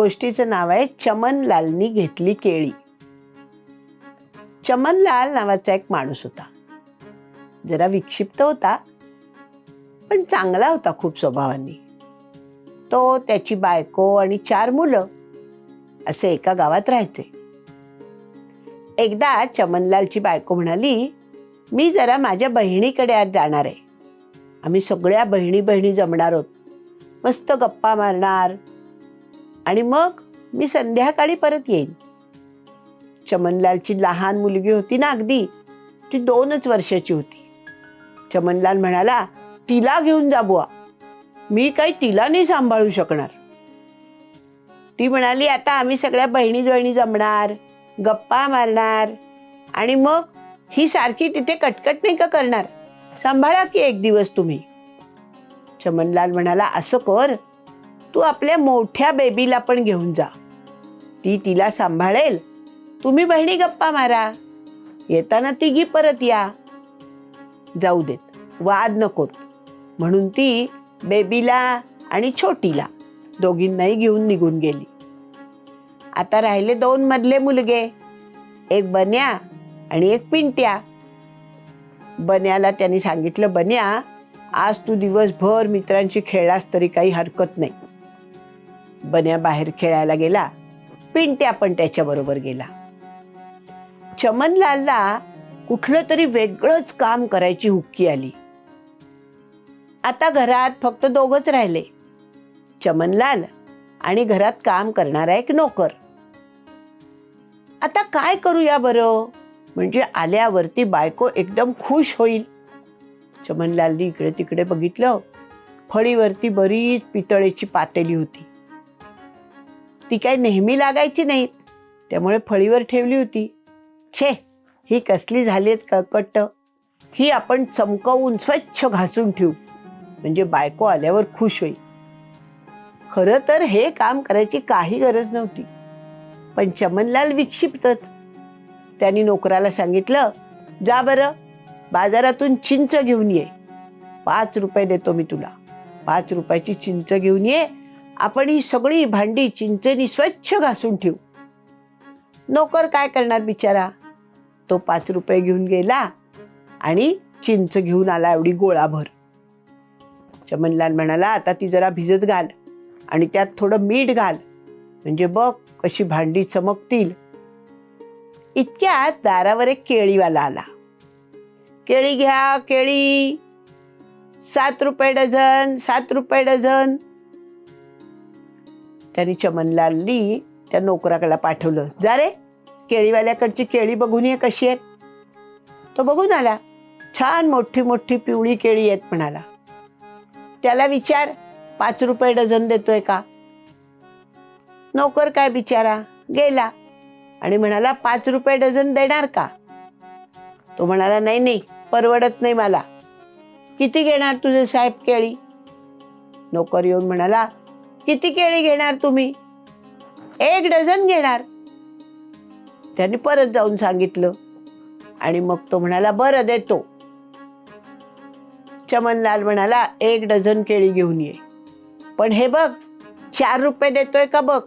गोष्टीचं नाव आहे चमनलालनी घेतली केळी. चमनलाल नावाचा एक माणूस होता. जरा विक्षिप्त होता पण चांगला होता खूप स्वभावाने. तो त्याची बायको आणि चार मुलं असे एका गावात राहायचे. एकदा चमनलालची बायको म्हणाली मी जरा माझ्या बहिणीकडे आज जाणार आहे. आम्ही सगळ्या बहिणी बहिणी जमणार आहोत. मस्त गप्पा मारणार आणि मग मी संध्याकाळी परत येईन. चमनलालची लहान मुलगी होती ना अगदी ती दोनच वर्षाची होती. चमनलाल म्हणाला तिला घेऊन जा बुवा. मी काही तिला नाही सांभाळू शकणार. ती म्हणाली आता आम्ही सगळ्या बहिणी बहिणी जमणार गप्पा मारणार आणि मग ही सारखी तिथे कटकट नाही का करणार? सांभाळा की एक दिवस तुम्ही. चमनलाल म्हणाला असं कर. तू आपल्या मोठ्या बेबीला पण घेऊन जा. ती तिला सांभाळेल. तुम्ही बहिणी गप्पा मारा. येताना तिघी परत या. जाऊ देत. वाद नकोत म्हणून ती बेबीला आणि छोटीला दोघींनाही घेऊन निघून गेली. आता राहिले दोन मधले मुलगे. एक बन्या आणि एक पिंट्या. बन्याला त्यांनी सांगितलं बन्या आज तू दिवसभर मित्रांशी खेळलास तरी काही हरकत नाही. बन्या बाहेर खेळायला गेला. पिंट्या पण त्याच्याबरोबर गेला. चमनलालला कुठलं तरी वेगळंच काम करायची हुक्की आली. आता घरात फक्त दोघंच राहिले. चमनलाल आणि घरात काम करणारा एक नोकर. आता काय करूया बरं? म्हणजे आल्यावरती बायको एकदम खुश होईल. चमनलालनी इकडे तिकडे बघितलं. फळीवरती बरीच पितळेची पातेली होती. ती काही नेहमी लागायची नाहीत त्यामुळे फळीवर ठेवली होती. छे ही कसली झाली आहेत कळकट्ट. ही आपण चमकवून स्वच्छ घासून ठेवू. म्हणजे बायको आल्यावर खुश होईल. खरं तर हे काम करायची काही गरज नव्हती. पण चमनलाल विक्षिप्तच. त्यांनी नोकराला सांगितलं जा बरं बाजारातून चिंच घेऊन ये. पाच रुपये देतो मी तुला. पाच रुपयाची चिंच घेऊन ये आपण ही सगळी भांडी चिंचेनी स्वच्छ घासून ठेवू. नोकर काय करणार बिचारा? तो पाच रुपये घेऊन गेला आणि चिंच घेऊन आला एवढी गोळाभर. चमनलाल म्हणाला आता ती जरा भिजत घाल आणि त्यात थोडं मीठ घाल. म्हणजे बघ कशी भांडी चमकतील. इतक्यात दारावर एक केळीवाला आला. केळी घ्या केळी. सात रुपये डझन सात रुपये डझन. त्यांनी चमनलालनी त्या नोकराकडे पाठवलं. जा रे केळीवाल्याकडची केळी बघून ये कशी आहेत तो बघून आला. छान मोठी मोठी पिवळी केळी आहेत म्हणाला. त्याला विचार पाच रुपये डझन देतोय का? नोकर काय बिचारा? गेला. आणि म्हणाला पाच रुपये डझन देणार का? तो म्हणाला नाही नाही परवडत नाही मला. किती घेणार तुझे साहेब केळी? नोकर येऊन म्हणाला किती केळी घेणार तुम्ही? एक डझन घेणार. त्याने परत जाऊन सांगितलं. आणि मग तो म्हणाला बरं देतो. चमनलाल म्हणाला एक डझन केळी घेऊन ये. पण हे बघ चार रुपये देतोय का बघ?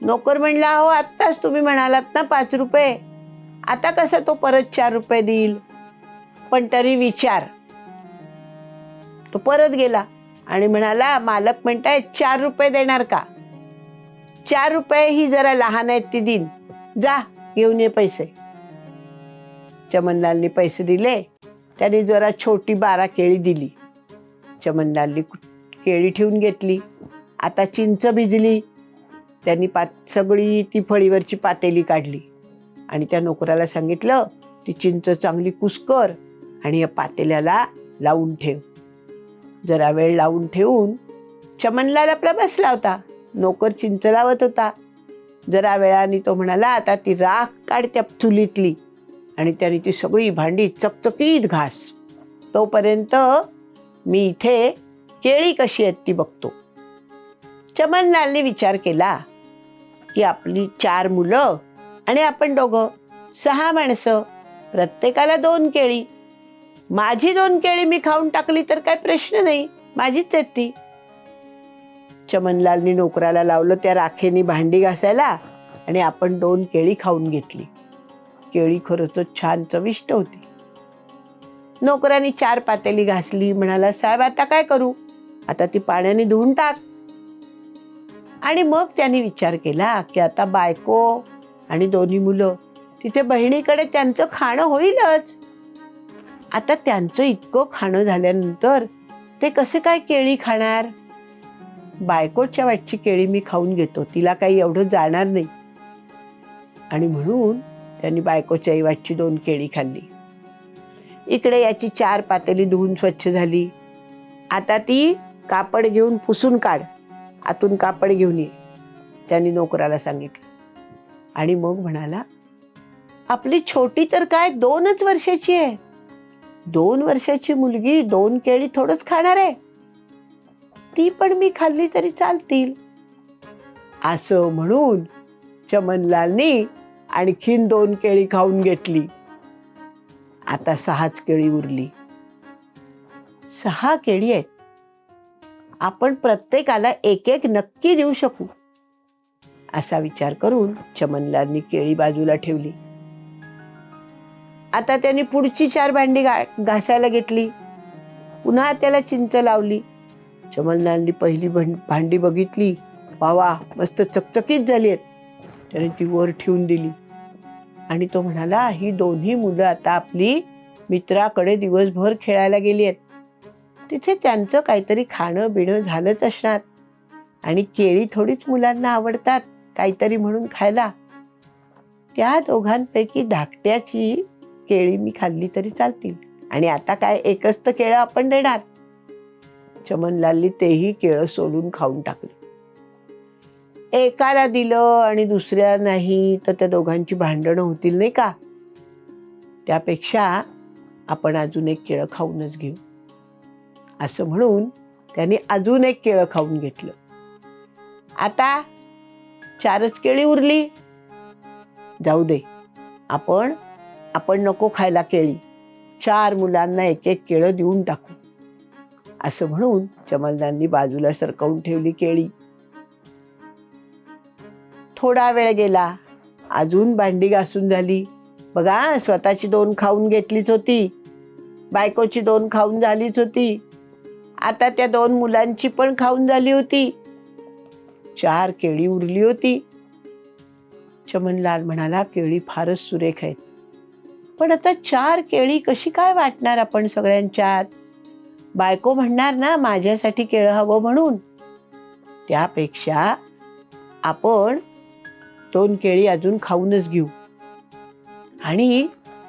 नोकर म्हणला हो आत्ताच तुम्ही म्हणालात ना पाच रुपये. आता कसं तो परत चार रुपये देईल? पण तरी विचार. तो परत गेला. आणि म्हणाला मालक म्हणताय चार रुपये देणार का? चार रुपये ही जरा लहान आहेत ती दिन. जा घेऊन ये पैसे. चमनलालनी पैसे दिले. त्याने जरा छोटी बारा केळी दिली. चमनलालनी केळी ठेवून घेतली. आता चिंच भिजली. त्यांनी पात सगळी ती फळीवरची पातेली काढली. आणि त्या नोकराला सांगितलं ती चिंच चांगली कुसकर आणि या पातेल्याला लावून ठेव. जरा वेळ लावून ठेवून चमनलाला आपला होता नोकर चिंच लावत होता. जरा वेळाने तो म्हणाला आता ती राख काढ त्या चुलीतली. आणि त्याने ती सगळी भांडी चकचकीत घास. तोपर्यंत मी इथे केळी कशी आहेत ती बघतो. चमनलालने विचार केला की आपली चार मुलं आणि आपण दोघं सहा माणसं प्रत्येकाला दोन केळी. माझी दोन केळी मी खाऊन टाकली तर काय प्रश्न नाही. माझीच आहेत ती. चमनलालनी नोकराला लावलं त्या राखेनी भांडी घासायला आणि आपण दोन केळी खाऊन घेतली. केळी खरंच छान चविष्ट होती. नोकराने चार पातेली घासली म्हणाला साहेब आता काय करू? आता ती पाण्याने धुवून टाक. आणि मग त्यांनी विचार केला की आता बायको आणि दोन्ही मुलं तिथे बहिणीकडे त्यांचं खाणं होईलच. आता त्यांचं इतकं खाणं झाल्यानंतर ते कसे काय केळी खाणार? बायकोच्या वाटची केळी मी खाऊन घेतो तिला काही एवढं जाणार नाही. आणि म्हणून त्यांनी बायकोच्या वाटची दोन केळी खाल्ली. इकडे याची चार पातेली धुवून स्वच्छ झाली. आता ती कापड घेऊन पुसून काढ. आतून कापड घेऊन ये त्यांनी नोकराला सांगितलं. आणि मग म्हणाला आपली छोटी तर काय दोनच वर्षाची आहे. दोन वर्षाची मुलगी दोन केळी थोडंच खाणार आहे. ती पण मी खाल्ली तरी चालतील. असं म्हणून चमनलालनी आणखीन दोन केळी खाऊन घेतली. आता सहाच केळी उरली. सहा केळी आहेत. आपण प्रत्येकाला एक एक नक्की देऊ शकू असा विचार करून चमनलालनी केळी बाजूला ठेवली. आता त्यांनी पुढची चार भांडी गा घासायला घेतली. पुन्हा त्याला चिंच लावली. चमलनांनी पहिली भं- भांडी बघितली. वा मस्त चकचकीत झाली आहेत त्याने ती वर ठेवून दिली. आणि तो म्हणाला ही दोन्ही मुलं आता आपली मित्राकडे दिवसभर खेळायला गेली आहेत तिथे त्यांचं काहीतरी खाणं बिणं झालंच असणार. आणि केळी थोडीच मुलांना आवडतात काहीतरी म्हणून खायला. त्या दोघांपैकी धाकट्याची केळी मी खाल्ली तरी चालतील. आणि आता काय एकच तर केळं आपण देणार. चमनलालनी तेही केळं सोलून खाऊन टाकली. एकाला दिलं आणि दुसऱ्या नाही तर त्या दोघांची भांडणं होतील नाही का? त्यापेक्षा आपण अजून एक केळं खाऊनच घेऊ. असं म्हणून त्यांनी अजून एक केळं खाऊन घेतलं. आता चारच केळी उरली. जाऊ दे आपण आपण नको खायला केळी. चार मुलांना एक एक केळं देऊन टाकू. असं म्हणून चमलदांनी बाजूला सरकवून ठेवली केळी. थोडा वेळ गेला. अजून भांडी घासून झाली. बघा स्वतःची दोन खाऊन घेतलीच होती. बायकोची दोन खाऊन झालीच होती. आता त्या दोन मुलांची पण खाऊन झाली होती. चार केळी उरली होती. चमनलाल म्हणाला केळी फारच सुरेख आहेत. पण आता चार केळी कशी काय वाटणार आपण सगळ्यांच्यात? बायको म्हणणार ना माझ्यासाठी केळं हवं म्हणून. त्यापेक्षा आपण दोन केळी अजून खाऊनच घेऊ. आणि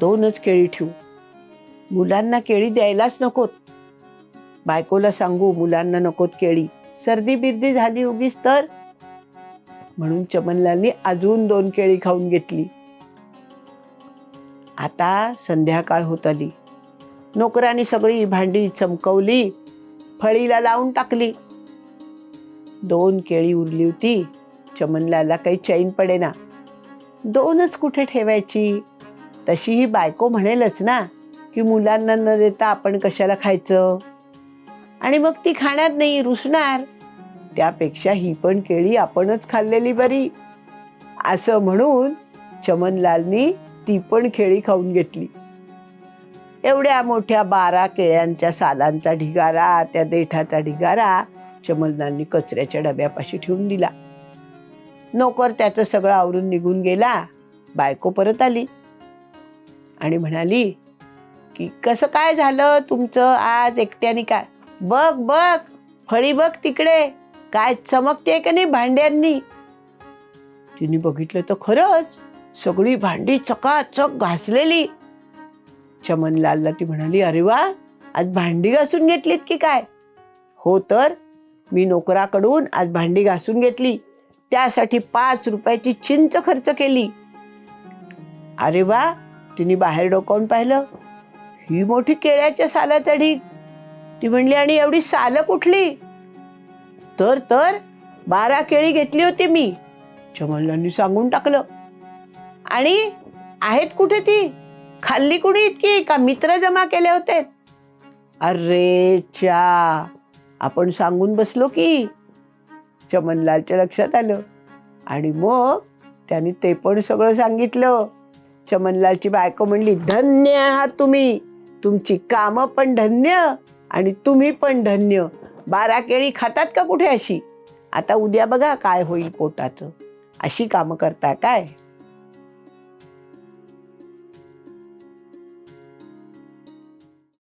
दोनच केळी ठेवू मुलांना केळी द्यायलाच नकोत. बायकोला सांगू मुलांना नकोत केळी. सर्दी बिर्दी झाली उगीच तर? म्हणून चमनलालनी अजून दोन केळी खाऊन घेतली. आता संध्याकाळ होत आली. नोकराने सगळी भांडी चमकवली फळीला लावून टाकली. दोन केळी उरली होती चमनलाला काही चैन पडेना. दोनच कुठे ठेवायची? तशी ही बायको म्हणेलच ना की मुलांना न देता आपण कशाला खायचं? आणि मग ती खाणार नाही रुसणार. त्यापेक्षा ही पण केळी आपणच खाल्लेली बरी. असं म्हणून चमनलालनी ती पण खेळी खाऊन घेतली. एवढ्या मोठ्या बारा केळ्यांच्या सालांचा ढिगारा त्या देठाचा ढिगारा चमलदारांनी कचऱ्याच्या डब्यापाशी ठेवून दिला. नोकर त्याचं सगळं आवरून निघून गेला. बायको परत आली. आणि म्हणाली की कसं काय झालं तुमचं आज एकट्याने काय बघ बघ फळी बघ तिकडे. काय चमकते का नाही भांड्यांनी? तिने बघितलं तर खरंच सगळी भांडी चकाचक घासलेली. चमनलालला ती म्हणाली अरे वा आज भांडी घासून घेतलीत की काय? हो तर मी नोकराकडून आज भांडी घासून घेतली. त्यासाठी पाच रुपयाची चिंच खर्च केली. अरे वा तिने बाहेर डोकावून पाहिलं. ही मोठी केळ्याच्या सालाचा ढीग ती म्हणली आणि एवढी सालं कुठली? तर तर बारा केळी घेतली होती मी. चमनलांनी सांगून टाकलं आणि आहेत कुठे ती? खाल्ली कुणी इतकी? का मित्र जमा केले होते? अरे चा आपण सांगून बसलो की. चमनलालच्या लक्षात आलं. आणि मग त्याने ते पण सगळं सांगितलं. चमनलालची बायको म्हणली धन्य आहात तुम्ही. तुमची कामं पण धन्य आणि तुम्ही पण धन्य. बारा केळी खातात का कुठे अशी? आता उद्या बघा काय होईल पोटाचं. अशी कामं करता काय?